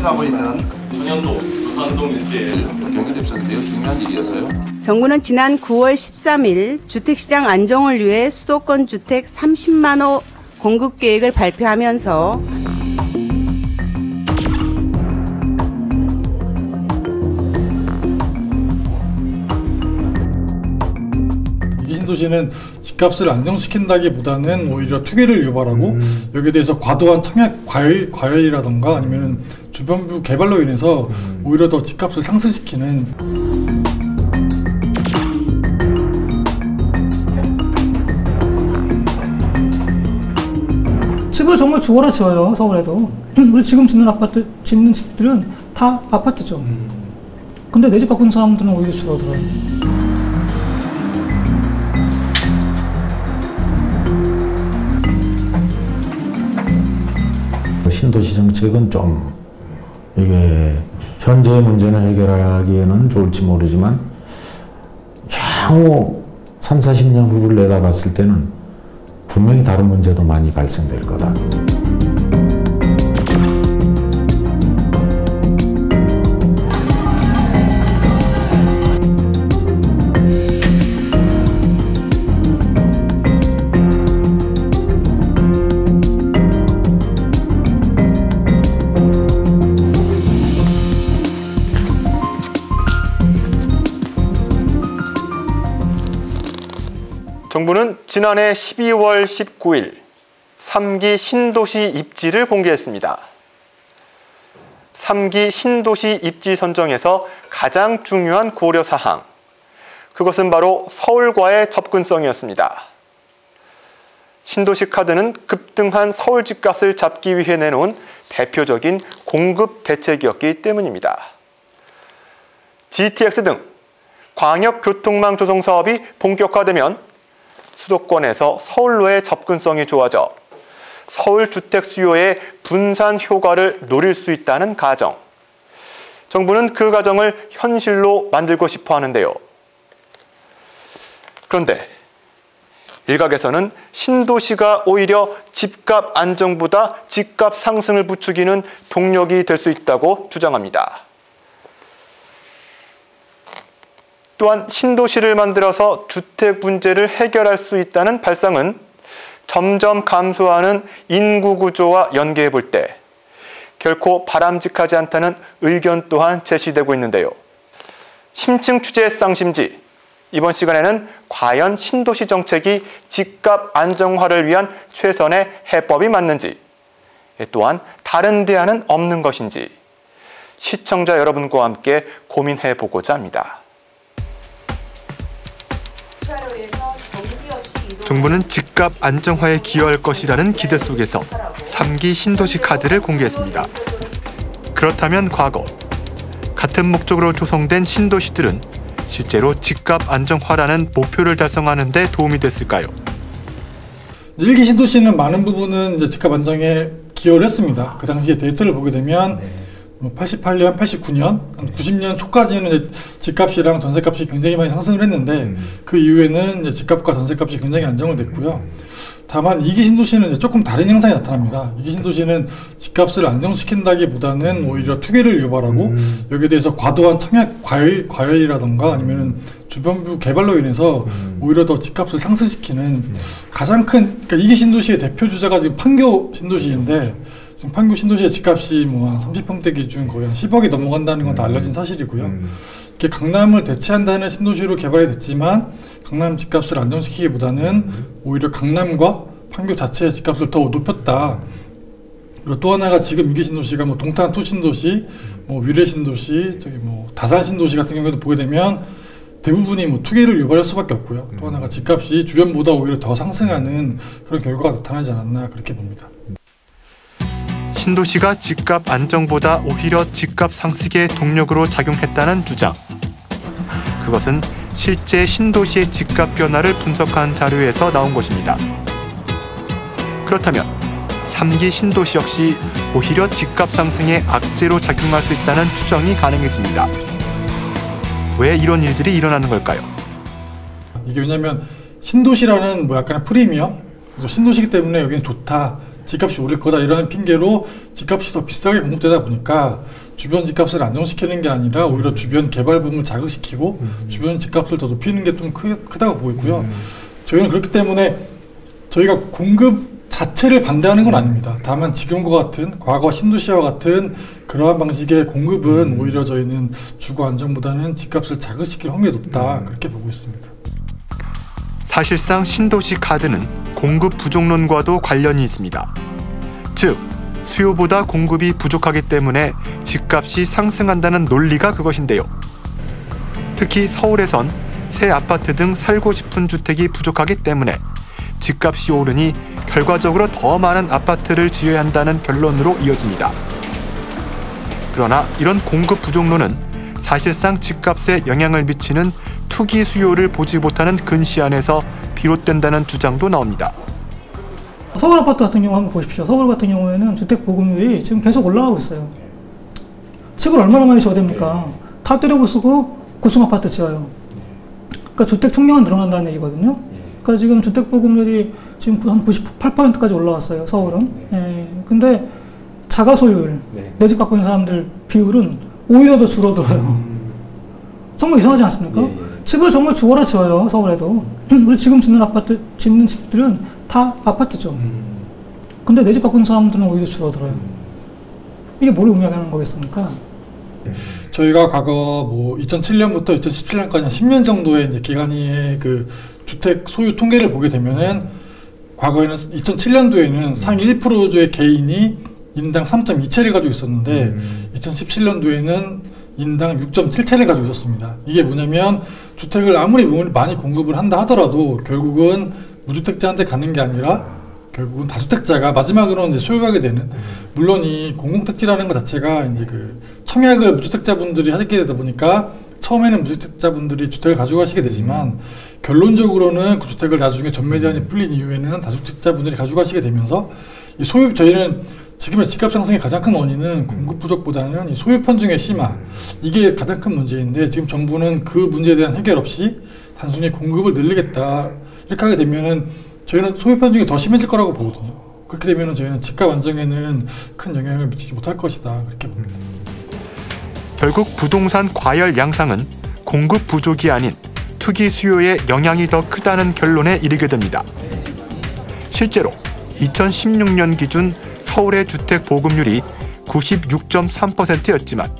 추진하고 있는 전현도, 부산동 일대일 입장에서 매우 중요한 일이어서요. 정부는 지난 9월 13일 주택시장 안정을 위해 수도권 주택 30만 호 공급 계획을 발표하면서 신도시는 집값을 안정시킨다기보다는 오히려 투기를 유발하고 여기에 대해서 과도한 청약 과열, 과열이라던가 아니면 주변부 개발로 인해서 오히려 더 집값을 상승시키는 집을 정말 죽어라 지어요 서울에도. 우리 지금 짓는 아파트 짓는 집들은 다 아파트죠. 근데 내 집 갖고 있는 사람들은 오히려 줄어들어요 신도시 정책은 좀 이게 현재의 문제를 해결하기에는 좋을지 모르지만 향후 3, 40년 후를 내다봤을 때는 분명히 다른 문제도 많이 발생될 거다. 정부는 지난해 12월 19일 3기 신도시 입지를 공개했습니다. 3기 신도시 입지 선정에서 가장 중요한 고려 사항. 그것은 바로 서울과의 접근성이었습니다. 신도시 카드는 급등한 서울 집값을 잡기 위해 내놓은 대표적인 공급 대책이었기 때문입니다. GTX 등 광역 교통망 조성 사업이 본격화되면 수도권에서 서울로의 접근성이 좋아져 서울 주택 수요의 분산 효과를 노릴 수 있다는 가정. 정부는 그 가정을 현실로 만들고 싶어 하는데요. 그런데 일각에서는 신도시가 오히려 집값 안정보다 집값 상승을 부추기는 동력이 될 수 있다고 주장합니다. 또한 신도시를 만들어서 주택 문제를 해결할 수 있다는 발상은 점점 감소하는 인구 구조와 연계해 볼 때 결코 바람직하지 않다는 의견 또한 제시되고 있는데요. 심층 취재 쌍심지 이번 시간에는 과연 신도시 정책이 집값 안정화를 위한 최선의 해법이 맞는지 또한 다른 대안은 없는 것인지 시청자 여러분과 함께 고민해 보고자 합니다. 정부는 집값 안정화에 기여할 것이라는 기대 속에서 3기 신도시 카드를 공개했습니다. 그렇다면 과거 같은 목적으로 조성된 신도시들은 실제로 집값 안정화라는 목표를 달성하는 데 도움이 됐을까요? 일기 신도시는 많은 부분은 이제 집값 안정에 기여를 했습니다. 그 당시에 데이터를 보게 되면 뭐 88년, 89년, 90년 초까지는 집값이랑 전세값이 굉장히 많이 상승을 했는데 그 이후에는 집값과 전세값이 굉장히 안정을 됐고요. 다만 이기 신도시는 조금 다른 현상이 나타납니다. 이기 신도시는 집값을 안정시킨다기보다는 오히려 투기를 유발하고 여기에 대해서 과도한 청약 과열, 과열이라던가 아니면 주변부 개발로 인해서 오히려 더 집값을 상승시키는 가장 큰 그러니까 이기 신도시의 대표 주자가 지금 판교 신도시인데 지금 판교 신도시의 집값이 뭐 한 30평대 기준 거의 한 10억이 넘어간다는 건 다 알려진 사실이고요. 이렇게 강남을 대체한다는 신도시로 개발이 됐지만 강남 집값을 안정시키기보다는 오히려 강남과 판교 자체의 집값을 더 높였다. 그리고 또 하나가 지금 이기 신도시가 뭐 동탄 투 신도시, 뭐 위례 신도시, 저기 뭐 다산 신도시 같은 경우에도 보게 되면 대부분이 뭐 투기를 유발할 수밖에 없고요. 또 하나가 집값이 주변보다 오히려 더 상승하는 그런 결과가 나타나지 않았나 그렇게 봅니다. 신도시가 집값 안정보다 오히려 집값 상승의 동력으로 작용했다는 주장. 그것은 실제 신도시의 집값 변화를 분석한 자료에서 나온 것입니다. 그렇다면 3기 신도시 역시 오히려 집값 상승의 악재로 작용할 수 있다는 추정이 가능해집니다. 왜 이런 일들이 일어나는 걸까요? 이게 왜냐면 신도시라는 뭐 약간의 프리미엄, 신도시기 때문에 여기는 좋다, 집값이 오를 거다 이런 핑계로 집값이 더 비싸게 공급되다 보니까 주변 집값을 안정시키는 게 아니라 오히려 주변 개발 붐을 자극시키고 주변 집값을 더 높이는 게 좀 크다고 보고 있고요. 저희는 그렇기 때문에 저희가 공급 자체를 반대하는 건 아닙니다. 다만 지금과 같은 과거 신도시와 같은 그러한 방식의 공급은 오히려 저희는 주거 안정보다는 집값을 자극시킬 확률이 높다 그렇게 보고 있습니다. 사실상 신도시 카드는 공급 부족론과도 관련이 있습니다. 즉, 수요보다 공급이 부족하기 때문에 집값이 상승한다는 논리가 그것인데요. 특히 서울에선 새 아파트 등 살고 싶은 주택이 부족하기 때문에 집값이 오르니 결과적으로 더 많은 아파트를 지어야 한다는 결론으로 이어집니다. 그러나 이런 공급 부족론은 사실상 집값에 영향을 미치는 투기 수요를 보지 못하는 근시안에서 비롯된다는 주장도 나옵니다. 서울 아파트 같은 경우 한번 보십시오. 서울 같은 경우에는 주택 보급률이 지금 계속 올라가고 있어요. 층을 얼마나 많이 줘야 됩니까? 다 때려부수고 고층 아파트 지어요. 그러니까 주택 총량은 늘어난다는 얘기거든요. 그러니까 지금 주택 보급률이 지금 한 98%까지 올라왔어요. 서울은. 예. 근데 자가 소유율, 내 집 갖고 있는 사람들 비율은 오히려 더 줄어들어요. 정말 이상하지 않습니까? 집을 정말 죽어라 지어요. 서울에도. 우리 지금 짓는 아파트, 짓는 집들은 다 아파트죠. 근데 내 집 갖고 있는 사람들은 오히려 줄어들어요. 이게 뭘 의미하는 거겠습니까? 저희가 과거 뭐 2007년부터 2017년까지 10년 정도의 이제 기간이 그 주택 소유 통계를 보게 되면은 과거에는 2007년도에는 상위 1%의 개인이 인당 3.2채를 가지고 있었는데 2017년도에는 인당 6.7채를 가지고 있었습니다. 이게 뭐냐면 주택을 아무리 많이 공급을 한다 하더라도 결국은 무주택자한테 가는 게 아니라 결국은 다주택자가 마지막으로 이제 소유하게 되는 물론 이 공공택지라는 것 자체가 이제 그 청약을 무주택자분들이 하게 되다 보니까 처음에는 무주택자분들이 주택을 가져가시게 되지만 결론적으로는 그 주택을 나중에 전매 제한이 풀린 이후에는 다주택자분들이 가져가시게 되면서 이 소유 저희는 지금의 집값 상승의 가장 큰 원인은 공급 부족보다는 이 소유 편중의 심화 이게 가장 큰 문제인데 지금 정부는 그 문제에 대한 해결 없이 단순히 공급을 늘리겠다 이렇게 하게 되면은 저희는 소유 편중이 더 심해질 거라고 보거든요. 그렇게 되면은 저희는 집값 안정에는 큰 영향을 미치지 못할 것이다 그렇게 봅니다. 결국 부동산 과열 양상은 공급 부족이 아닌 투기 수요의 영향이 더 크다는 결론에 이르게 됩니다. 실제로 2016년 기준 서울의 주택 보급률이 96.3%였지만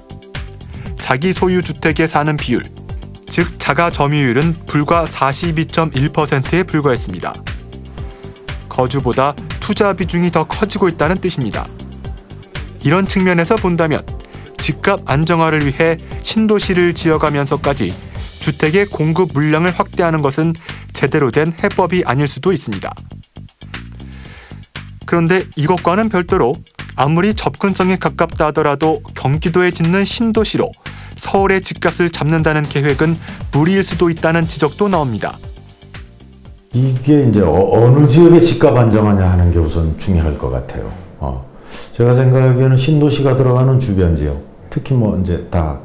자기 소유 주택에 사는 비율, 즉 자가 점유율은 불과 42.1%에 불과했습니다. 거주보다 투자 비중이 더 커지고 있다는 뜻입니다. 이런 측면에서 본다면 집값 안정화를 위해 신도시를 지어가면서까지 주택의 공급 물량을 확대하는 것은 제대로 된 해법이 아닐 수도 있습니다. 그런데 이것과는 별도로 아무리 접근성에 가깝다 하더라도 경기도에 짓는 신도시로 서울의 집값을 잡는다는 계획은 무리일 수도 있다는 지적도 나옵니다. 이게 이제 어- 어느 지역의 집값 안정하냐 하는 게 우선 중요할 것 같아요. 어. 제가 생각하기에는 신도시가 들어가는 주변 지역, 특히 뭐 이제 다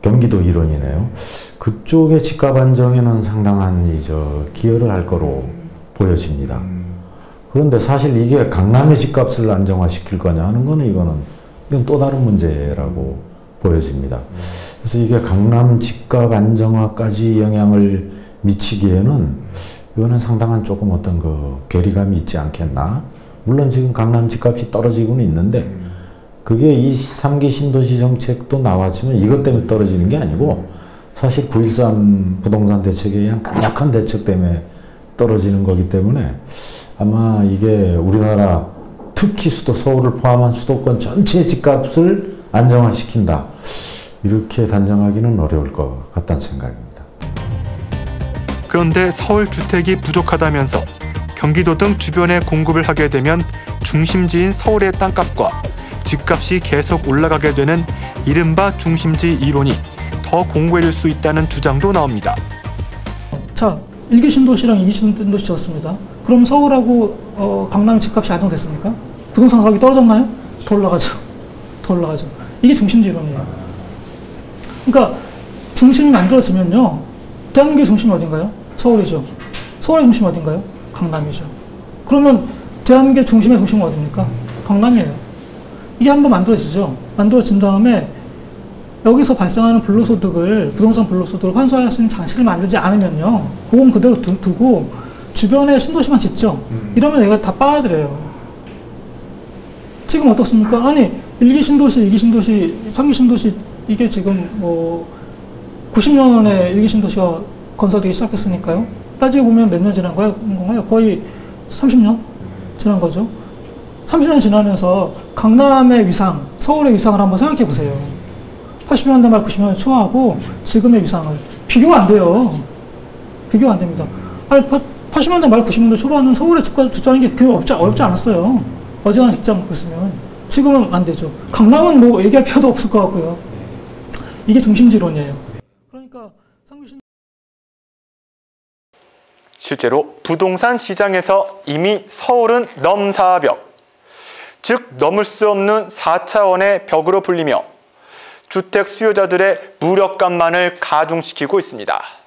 경기도 일원이네요. 그쪽의 집값 안정에는 상당한 이저 기여를 할 거로 보여집니다. 그런데 사실 이게 강남의 집값을 안정화시킬 거냐 하는 거는 이거는 이건 또 다른 문제라고 보여집니다. 그래서 이게 강남 집값 안정화까지 영향을 미치기에는 이거는 상당한 조금 어떤 그 괴리감이 있지 않겠나. 물론 지금 강남 집값이 떨어지고는 있는데 그게 이 3기 신도시 정책도 나왔지만 이것 때문에 떨어지는 게 아니고 사실 9.13 부동산 대책에 의한 강력한 대책 때문에 떨어지는 거기 때문에 아마 이게 우리나라 특히 수도 서울을 포함한 수도권 전체 집값을 안정화시킨다. 이렇게 단정하기는 어려울 것 같다는 생각입니다. 그런데 서울 주택이 부족하다면서 경기도 등 주변에 공급을 하게 되면 중심지인 서울의 땅값과 집값이 계속 올라가게 되는 이른바 중심지 이론이 더 공고해질 수 있다는 주장도 나옵니다. 자, 1기 신도시랑 2기 신도시 지었습니다. 그럼 서울하고 어, 강남 집값이 안정됐습니까? 부동산 가격이 떨어졌나요? 더 올라가죠. 더 올라가죠. 이게 중심지 이론이에요. 그러니까 중심이 만들어지면요. 대한민국의 중심이 어딘가요? 서울이죠. 서울의 중심이 어딘가요? 강남이죠. 그러면 대한민국의 중심의 도시가 어딥니까? 강남이에요. 이게 한번 만들어지죠. 만들어진 다음에 여기서 발생하는 불로소득을 부동산 불로소득을 환수할 수 있는 장치를 만들지 않으면요. 그건 그대로 두, 두고 주변에 신도시만 짓죠. 이러면 얘가 다 빠져들어요. 지금 어떻습니까? 아니, 1기 신도시, 2기 신도시, 3기 신도시 이게 지금 뭐 90년에 1기 신도시가 건설되기 시작했으니까요. 따지고 보면 몇 년 지난 거예요? 건가요? 거의 30년 지난 거죠. 30년 지나면서 강남의 위상, 서울의 위상을 한번 생각해 보세요. 80년대 말 90년대 초하고 지금의 위상을 비교가 안 돼요. 비교가 안 됩니다. 아니, 80년대 말 90년대 초반은 서울에 집, 집 사는 게 그렇게 어렵지, 어렵지 않았어요. 어지간한 직장 있으면. 지금은 안 되죠. 강남은 뭐 얘기할 필요도 없을 것 같고요. 이게 중심지론이에요. 그러니까 상규신 실제로 부동산 시장에서 이미 서울은 넘사벽, 즉 넘을 수 없는 4차원의 벽으로 불리며 주택 수요자들의 무력감만을 가중시키고 있습니다.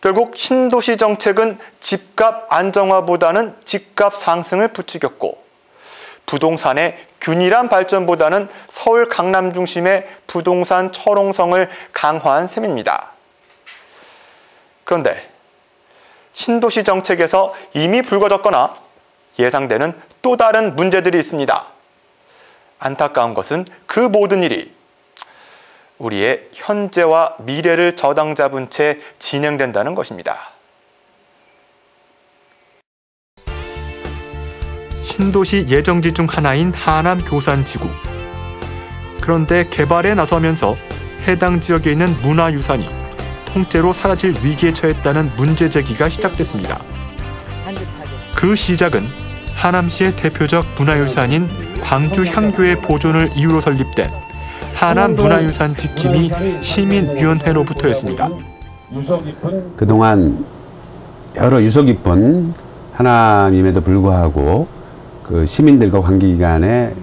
결국 신도시 정책은 집값 안정화보다는 집값 상승을 부추겼고 부동산의 균일한 발전보다는 서울 강남 중심의 부동산 철옹성을 강화한 셈입니다. 그런데 신도시 정책에서 이미 불거졌거나 예상되는 또 다른 문제들이 있습니다. 안타까운 것은 그 모든 일이 우리의 현재와 미래를 저당 잡은 채 진행된다는 것입니다. 신도시 예정지 중 하나인 하남 교산지구. 그런데 개발에 나서면서 해당 지역에 있는 문화유산이 통째로 사라질 위기에 처했다는 문제 제기가 시작됐습니다. 그 시작은 하남시의 대표적 문화유산인 광주 향교의 보존을 이유로 설립된 하남 문화유산 지킴이 시민위원회로부터였습니다. 그동안 여러 유서 깊은 하나님에도 불구하고 그 시민들과 관계기관의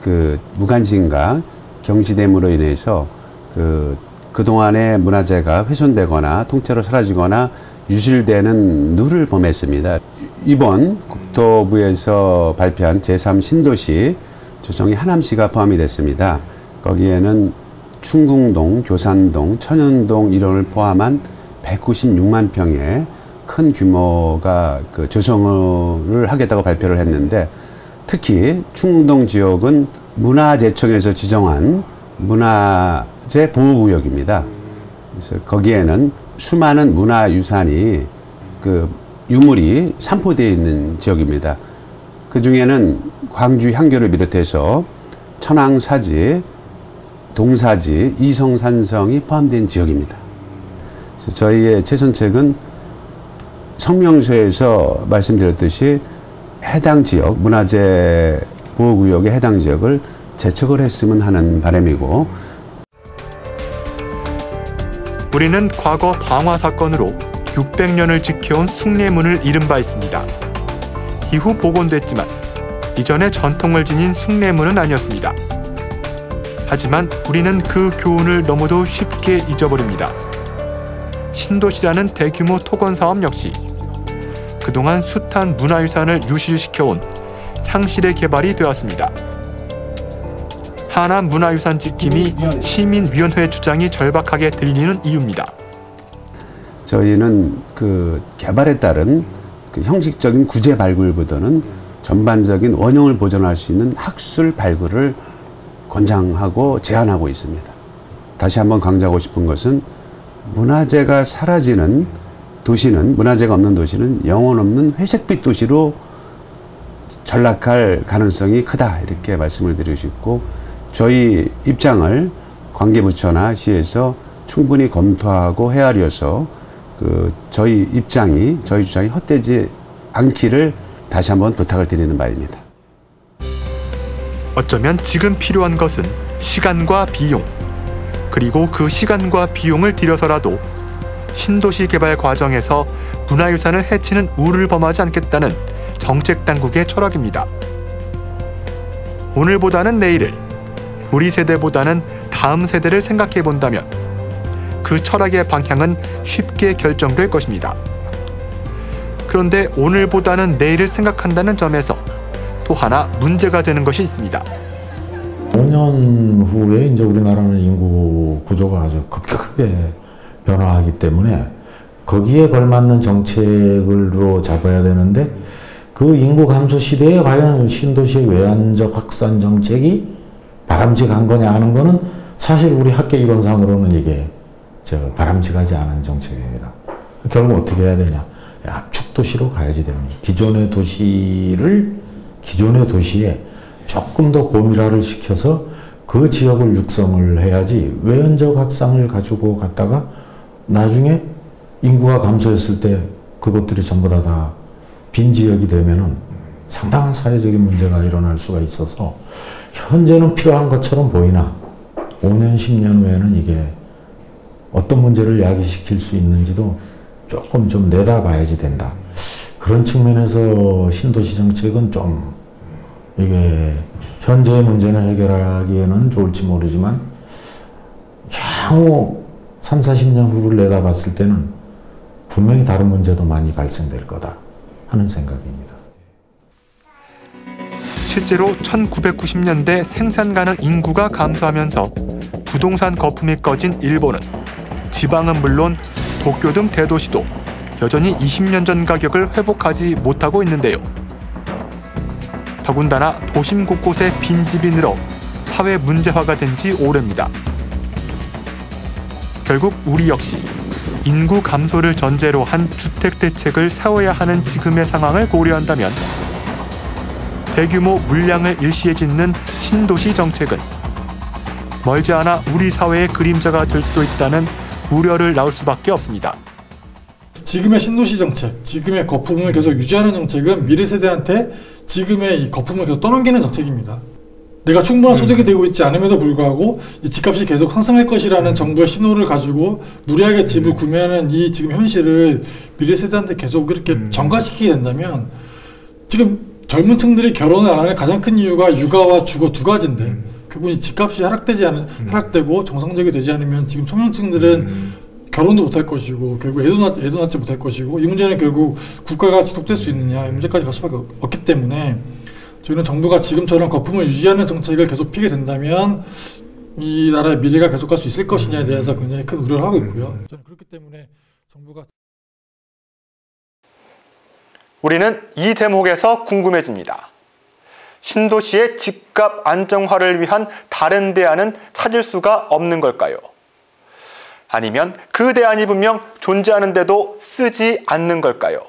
그 무관심과 경시됨으로 인해서 그 그동안의 문화재가 훼손되거나 통째로 사라지거나 유실되는 누를 범했습니다. 이번 국토부에서 발표한 제3 신도시 조정이 하남시가 포함이 됐습니다. 거기에는 충궁동, 교산동, 천연동 이론을 포함한 196만 평의 큰 규모가 그 조성을 하겠다고 발표를 했는데 특히 충궁동 지역은 문화재청에서 지정한 문화재 보호구역입니다. 그래서 거기에는 수많은 문화유산이 그 유물이 산포되어 있는 지역입니다. 그 중에는 광주 향교를 비롯해서 천황사지, 동사지, 이성산성이 포함된 지역입니다. 저희의 최선책은 성명서에서 말씀드렸듯이 해당 지역, 문화재 보호구역의 해당 지역을 제척을 했으면 하는 바람이고 우리는 과거 방화 사건으로 600년을 지켜온 숭례문을 잃은 바 있습니다. 이후 복원됐지만 이전의 전통을 지닌 숭례문은 아니었습니다. 하지만 우리는 그 교훈을 너무도 쉽게 잊어버립니다. 신도시라는 대규모 토건 사업 역시 그동안 숱한 문화유산을 유실시켜온 상실의 개발이 되었습니다. 하남 문화유산 지킴이 시민위원회 주장이 절박하게 들리는 이유입니다. 저희는 그 개발에 따른 그 형식적인 구제 발굴보다는 전반적인 원형을 보존할 수 있는 학술 발굴을 권장하고 제안하고 있습니다. 다시 한번 강조하고 싶은 것은 문화재가 사라지는 도시는 문화재가 없는 도시는 영혼 없는 회색빛 도시로 전락할 가능성이 크다 이렇게 말씀을 드리고 싶고 저희 입장을 관계부처나 시에서 충분히 검토하고 헤아려서 그 저희 입장이 저희 주장이 헛되지 않기를 다시 한번 부탁을 드리는 바입니다. 어쩌면 지금 필요한 것은 시간과 비용 그리고 그 시간과 비용을 들여서라도 신도시 개발 과정에서 문화유산을 해치는 우를 범하지 않겠다는 정책 당국의 철학입니다. 오늘보다는 내일을 우리 세대보다는 다음 세대를 생각해 본다면 그 철학의 방향은 쉽게 결정될 것입니다. 그런데 오늘보다는 내일을 생각한다는 점에서 또 하나 문제가 되는 것이 있습니다. 5년 후에 이제 우리나라는 인구 구조가 아주 급격하게 변화하기 때문에 거기에 걸맞는 정책으로 잡아야 되는데 그 인구 감소 시대에 과연 신도시의 외환적 확산 정책이 바람직한 거냐 하는 거는 사실 우리 학계 이론상으로는 이게 저 바람직하지 않은 정책입니다. 결국 어떻게 해야 되냐? 압축 도시로 가야지 됩니다. 기존의 도시를 기존의 도시에 조금 더 고밀화를 시켜서 그 지역을 육성을 해야지 외연적 확산을 가지고 갔다가 나중에 인구가 감소했을 때 그것들이 전부 다 다 빈 지역이 되면은 상당한 사회적인 문제가 일어날 수가 있어서 현재는 필요한 것처럼 보이나 5년, 10년 후에는 이게 어떤 문제를 야기시킬 수 있는지도 조금 좀 내다봐야지 된다. 그런 측면에서 신도시 정책은 좀 이게 현재의 문제를 해결하기에는 좋을지 모르지만 향후 3, 40년 후를 내다봤을 때는 분명히 다른 문제도 많이 발생될 거다 하는 생각입니다. 실제로 1990년대 생산 가능 인구가 감소하면서 부동산 거품이 꺼진 일본은 지방은 물론 도쿄 등 대도시도 여전히 20년 전 가격을 회복하지 못하고 있는데요. 더군다나 도심 곳곳에 빈집이 늘어 사회 문제화가 된 지 오래입니다. 결국 우리 역시 인구 감소를 전제로 한 주택 대책을 세워야 하는 지금의 상황을 고려한다면 대규모 물량을 일시에 짓는 신도시 정책은 멀지 않아 우리 사회의 그림자가 될 수도 있다는 우려를 나올 수밖에 없습니다. 지금의 신도시 정책, 지금의 거품을 계속 유지하는 정책은 미래 세대한테 지금의 이 거품을 계속 떠넘기는 정책입니다. 내가 충분한 소득이 되고 있지 않음에도 불구하고 이 집값이 계속 상승할 것이라는 정부의 신호를 가지고 무리하게 집을 구매하는 이 지금 현실을 미래 세대한테 계속 이렇게 전가시키게 된다면 지금 젊은 층들이 결혼을 안 하는 가장 큰 이유가 육아와 주거 두 가지인데 결국 이 집값이 하락되지 않은 하락되고 정상적이 되지 않으면 지금 청년층들은 결혼도 못할 것이고 결국 애도 낳 애도 낳지 못할 것이고 이 문제는 결국 국가가 지속될 수 있느냐 이 문제까지 갈 수밖에 없- 없기 때문에 저희는 정부가 지금처럼 거품을 유지하는 정책을 계속 피게 된다면 이 나라의 미래가 계속 갈 수 있을 것이냐에 대해서 굉장히 큰 우려를 하고 있고요. 저는 그렇기 때문에 정부가 우리는 이 대목에서 궁금해집니다. 신도시의 집값 안정화를 위한 다른 대안은 찾을 수가 없는 걸까요? 아니면 그 대안이 분명 존재하는데도 쓰지 않는 걸까요?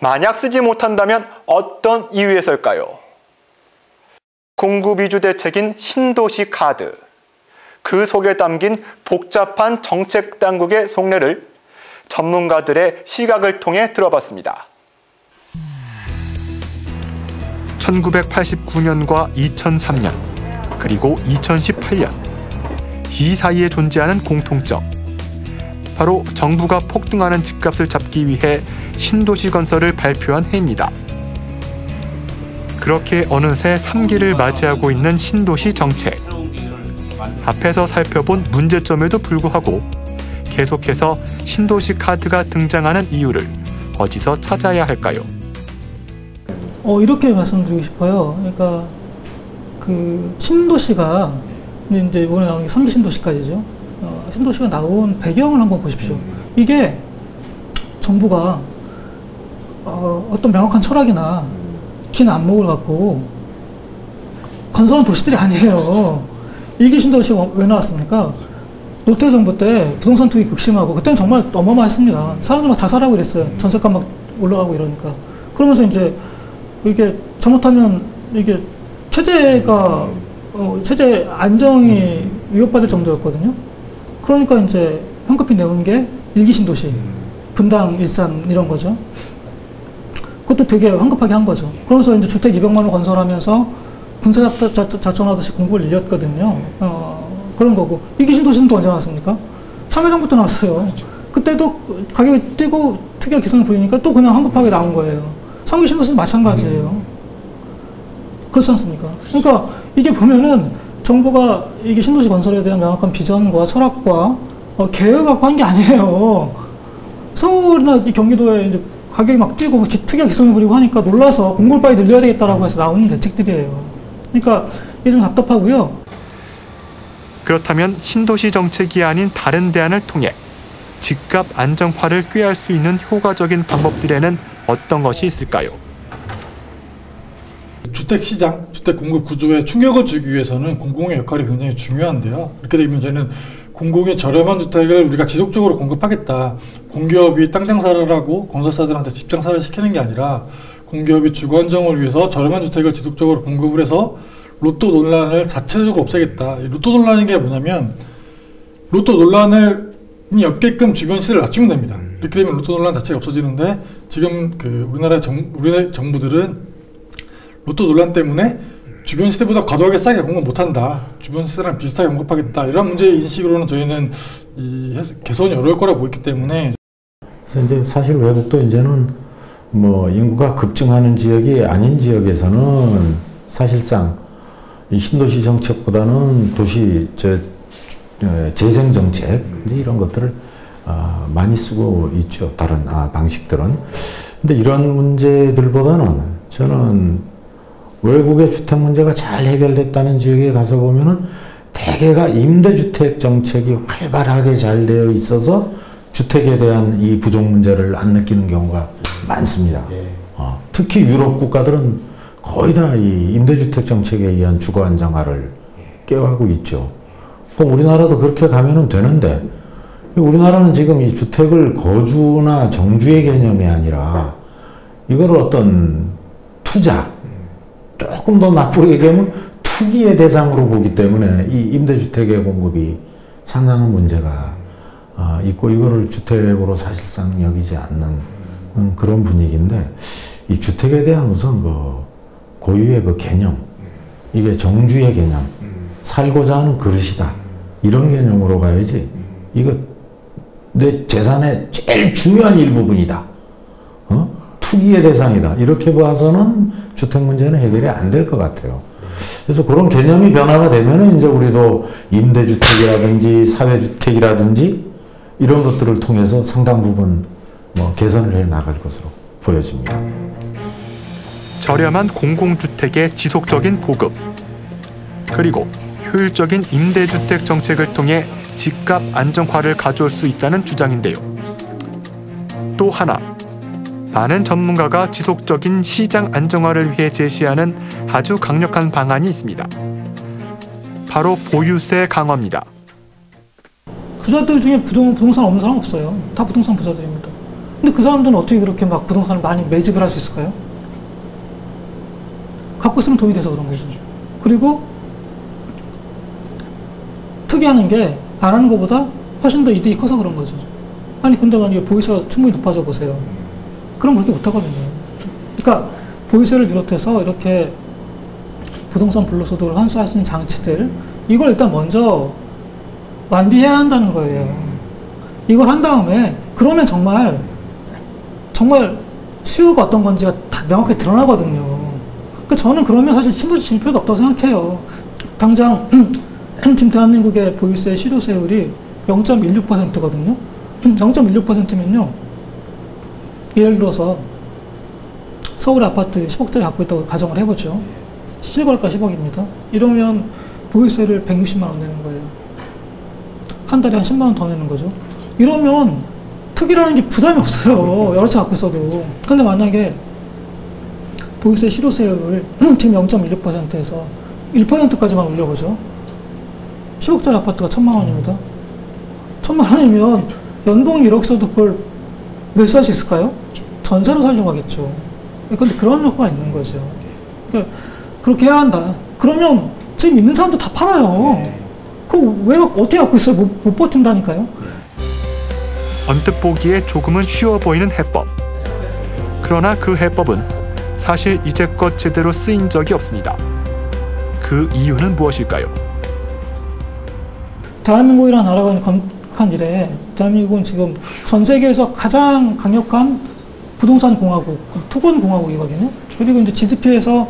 만약 쓰지 못한다면 어떤 이유에서일까요? 공급 위주 대책인 신도시 카드. 그 속에 담긴 복잡한 정책 당국의 속내를 전문가들의 시각을 통해 들어봤습니다. 1989년과 2003년, 그리고 2018년. 이 사이에 존재하는 공통점. 바로 정부가 폭등하는 집값을 잡기 위해 신도시 건설을 발표한 해입니다. 그렇게 어느새 3기를 맞이하고 있는 신도시 정책. 앞에서 살펴본 문제점에도 불구하고 계속해서 신도시 카드가 등장하는 이유를 어디서 찾아야 할까요? 어, 이렇게 말씀드리고 싶어요. 그러니까 그 신도시가 이제 이번에 나오는 게 3기 신도시까지죠. 어, 신도시가 나온 배경을 한번 보십시오. 이게 정부가 어, 어떤 명확한 철학이나 긴 안목을 갖고 건설한 도시들이 아니에요. 이기 신도시가 왜 나왔습니까? 노태 정부 때 부동산 투기 극심하고 그때는 정말 어마어마했습니다. 사람들 막 자살하고 이랬어요. 전세가 막 올라가고 이러니까. 그러면서 이제 이게 잘못하면 이게 체제가 어, 체제 안정이 위협받을 정도였거든요. 그러니까 이제 현급히 내온 게 일기 신도시, 분당, 일산 이런 거죠. 그것도 되게 황급하게 한 거죠. 그러면서 이제 주택 200만 원 건설하면서 군사 작- 작전하듯이 공급을 늘렸거든요. 어, 그런 거고. 이기 신 도시는 또 언제 나왔습니까? 참여정부 때 나왔어요. 그때도 가격이 뛰고 특이한 기승을 부리니까 또 그냥 황급하게 나온 거예요. 상기 신 도시도 마찬가지예요. 그렇지 않습니까? 그러니까 이게 보면은 정부가 이게 신도시 건설에 대한 명확한 비전과 철학과 어, 계획을 갖고 한 게 아니에요. 서울이나 이 경기도에 이제 가격이 막 뛰고 기- 특이한 기성을 부리고 하니까 놀라서 공급을 빨리 늘려야 되겠다라고 해서 나오는 대책들이에요. 그러니까 이게 좀 답답하고요. 그렇다면 신도시 정책이 아닌 다른 대안을 통해 집값 안정화를 꾀할 수 있는 효과적인 방법들에는 어떤 것이 있을까요? 주택 시장, 주택 공급 구조에 충격을 주기 위해서는 공공의 역할이 굉장히 중요한데요. 이렇게 되면 저희는 공공의 저렴한 주택을 우리가 지속적으로 공급하겠다. 공기업이 땅 장사를 하고 건설사들한테 집 장사를 시키는 게 아니라 공기업이 주거 안정을 위해서 저렴한 주택을 지속적으로 공급을 해서 로또 논란을 자체적으로 없애겠다. 이 로또 논란인 게 뭐냐면 로또 논란을 이 없게끔 주변 시세를 낮추면 됩니다. 이렇게 되면 로또 논란 자체가 없어지는데 지금 그 우리나라 정 우리나라 정부들은 로또 논란 때문에 주변 시세보다 과도하게 싸게 공급 못한다. 주변 시세랑 비슷하게 공급하겠다. 이런 문제 인식으로는 저희는 개선이 어려울 거라 보기 때문에 그래서 이제 사실 외국도 이제는 뭐 인구가 급증하는 지역이 아닌 지역에서는 사실상 이 신도시 정책보다는 도시 저 어, 재생 정책 이런 것들을 아, 많이 쓰고 있죠. 다른 아, 방식들은. 근데 이런 문제들보다는 저는 외국의 주택 문제가 잘 해결됐다는 지역에 가서 보면은 대개가 임대주택 정책이 활발하게 잘 되어 있어서 주택에 대한 이 부족 문제를 안 느끼는 경우가 많습니다. 어, 특히 유럽 국가들은 거의 다 이 임대주택 정책에 의한 주거 안정화를 꾀하고 있죠. 그럼 우리나라도 그렇게 가면은 되는데 우리나라는 지금 이 주택을 거주나 정주의 개념이 아니라 이걸 어떤 투자 조금 더 나쁘게 얘기하면 투기의 대상으로 보기 때문에 이 임대주택의 공급이 상당한 문제가 아, 있고 이거를 주택으로 사실상 여기지 않는 음, 그런 분위기인데 이 주택에 대한 우선 그 고유의 그 개념 이게 정주의 개념 살고자 하는 그릇이다 이런 개념으로 가야지 이거 내 재산의 제일 중요한 일부분이다 어? 투기의 대상이다 이렇게 봐서는 주택 문제는 해결이 안 될 것 같아요. 그래서 그런 개념이 변화가 되면은 이제 우리도 임대주택이라든지 사회주택이라든지 이런 것들을 통해서 상당 부분 뭐 개선을 해 나갈 것으로 보여집니다. 저렴한 공공주택의 지속적인 보급 그리고 효율적인 임대주택 정책을 통해 집값 안정화를 가져올 수 있다는 주장인데요. 또 하나 많은 전문가가 지속적인 시장 안정화를 위해 제시하는 아주 강력한 방안이 있습니다. 바로 보유세 강화입니다. 부자들 중에 부동산 없는 사람 없어요. 다 부동산 부자들입니다. 근데 그 사람들은 어떻게 그렇게 막 부동산을 많이 매집을 할 수 있을까요? 갖고 있으면 돈이 돼서 그런 거죠. 그리고 특이하는 게 안 하는 것보다 훨씬 더 이득이 커서 그런 거죠. 아니 근데 만약에 보유세가 충분히 높아져 보세요. 그럼 그렇게 못하거든요. 그러니까 보유세를 비롯해서 이렇게 부동산 불로소득을 환수할 수 있는 장치들 이걸 일단 먼저 완비해야 한다는 거예요. 이걸 한 다음에 그러면 정말 정말 수요가 어떤 건지가 다 명확하게 드러나거든요. 그 저는 그러면 사실 신도시 질 필요도 없다고 생각해요. 당장 지금 대한민국의 보유세 실효세율이 0.16%거든요. 0.16%면요. 예를 들어서 서울 아파트 10억짜리 갖고 있다고 가정을 해보죠. 실거래가 10억입니다. 이러면 보유세를 160만 원 내는 거예요. 한 달에 한 10만 원 더 내는 거죠. 이러면 투기라는 게 부담이 없어요. 여러 채 갖고 있어도. 근데 만약에 보유세 실효세율을 지금 0.16%에서 1%까지만 올려보죠. 10억짜리 아파트가 천만 원입니다. 천만 원이면 연봉 1억 써도 그걸 매수할 수 있을까요? 전세로 살려고 하겠죠. 근데 그런 효과가 있는 거죠. 그러니까 그렇게 해야 한다. 그러면 지금 있는 사람도 다 팔아요. 그왜 어떻게 갖고 있어요? 못, 못 버틴다니까요. 언뜻 보기에 조금은 쉬워 보이는 해법. 그러나 그 해법은 사실 이제껏 제대로 쓰인 적이 없습니다. 그 이유는 무엇일까요? 대한민국이라는 나라가 건국한 이래 대한민국은 지금 전 세계에서 가장 강력한 부동산 공화국, 토건 공화국이거든요. 그리고 이제 GDP에서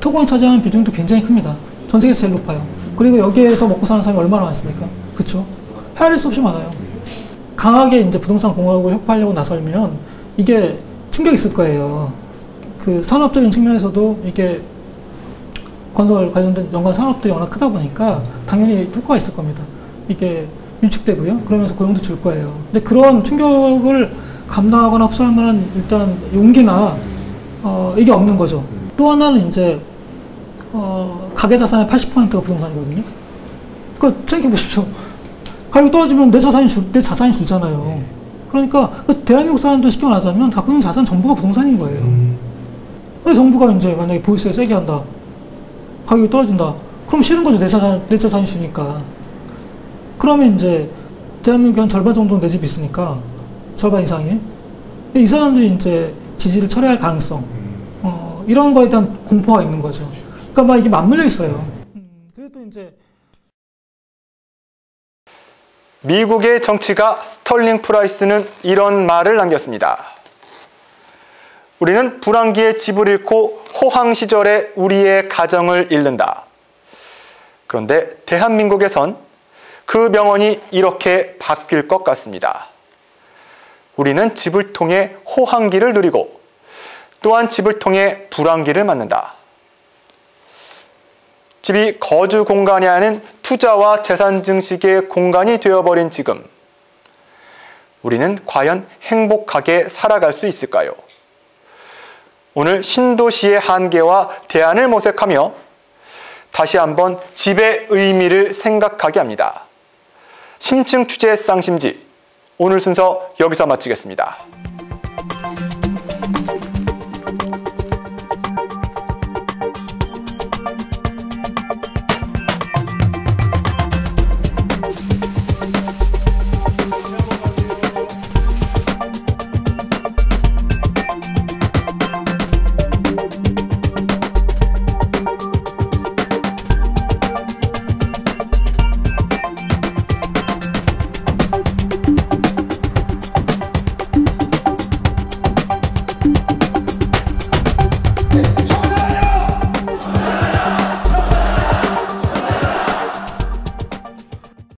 토건이 차지하는 비중도 굉장히 큽니다. 전 세계에서 제일 높아요. 그리고 여기에서 먹고 사는 사람이 얼마나 많습니까? 그렇죠? 헤아릴 수 없이 많아요. 강하게 이제 부동산 공화국을 혁파하려고 나설면 이게 충격이 있을 거예요. 그 산업적인 측면에서도 이게 건설 관련된 연관 산업들이 워낙 크다 보니까 당연히 효과가 있을 겁니다. 이게 밀축되고요. 그러면서 고용도 줄 거예요. 근데 그런 충격을 감당하거나 흡수할 만한 일단 용기나 어, 이게 없는 거죠. 또 하나는 이제 어, 가계 자산의 80%가 부동산이거든요. 그러니까 생각해 보십시오. 가격 떨어지면 내 자산이 줄, 내 자산이 줄잖아요. 그러니까 그 대한민국 사람들 쉽게 말하자면 갖고 있는 자산 전부가 부동산인 거예요. 그래서 정부가 이제 만약에 보이스에 세게 한다. 가격이 떨어진다. 그럼 싫은 거죠. 내 자산, 내 자산이 주니까. 그러면 이제 대한민국의 한 절반 정도는 내 집이 있으니까 절반 이상이 이 사람들이 이제 지지를 철회할 가능성 어, 이런 거에 대한 공포가 있는 거죠. 그러니까 막 이게 맞물려 있어요. 음, 그래도 이제 미국의 정치가 스털링 프라이스는 이런 말을 남겼습니다. 우리는 불황기에 집을 잃고 호황 시절에 우리의 가정을 잃는다. 그런데 대한민국에선 그 명언이 이렇게 바뀔 것 같습니다. 우리는 집을 통해 호황기를 누리고 또한 집을 통해 불황기를 맞는다. 집이 거주 공간이 아닌 투자와 재산 증식의 공간이 되어버린 지금 우리는 과연 행복하게 살아갈 수 있을까요? 오늘 신도시의 한계와 대안을 모색하며 다시 한번 집의 의미를 생각하게 합니다. 심층 취재 쌍심지 오늘 순서 여기서 마치겠습니다.